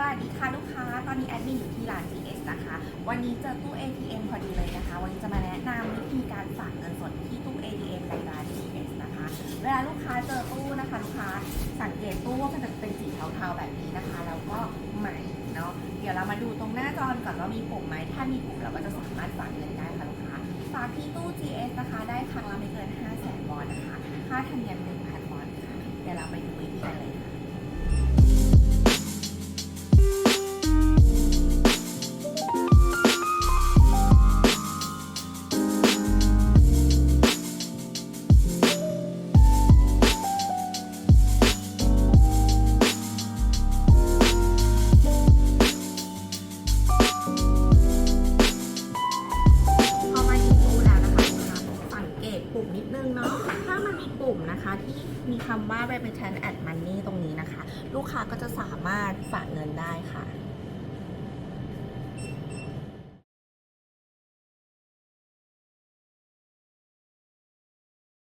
วัสดีค่ะลูกค้า ตอนนี้แอดมินอยู่ที่ร้าน GS นะคะ วันนี้เจอตู้ ATM พอดีเลยนะคะ วันนี้จะมาแนะนำวิธีการฝากเงินสดที่ตู้ ATM ในร้าน GS นะคะ เวลาลูกค้าเจอตู้นะคะลูกค้า สังเกตตู้ว่ามันจะเป็นสีเทาๆแบบนี้นะคะ แล้วก็ใหม่เนาะ เดี๋ยวเรามาดูตรงหน้าจอก่อนว่ามีปุ่มไหม ถ้ามีปุ่มเราก็จะสามารถฝากเงินได้ค่ะลูกค้า ฝากที่ตู้ GS นะคะ ได้ครั้งละไม่เกิน 5 0 0 0 0 0วอนนะคะ ค่าธรรมเนียม1,000วอนค่ะ เดี๋ยวเราไปดูวิธีกันเนะคะที่มีคำว่า remittent at money ตรงนี้นะคะ ลูกค้าก็จะสามารถฝากเงินได้ค่ะ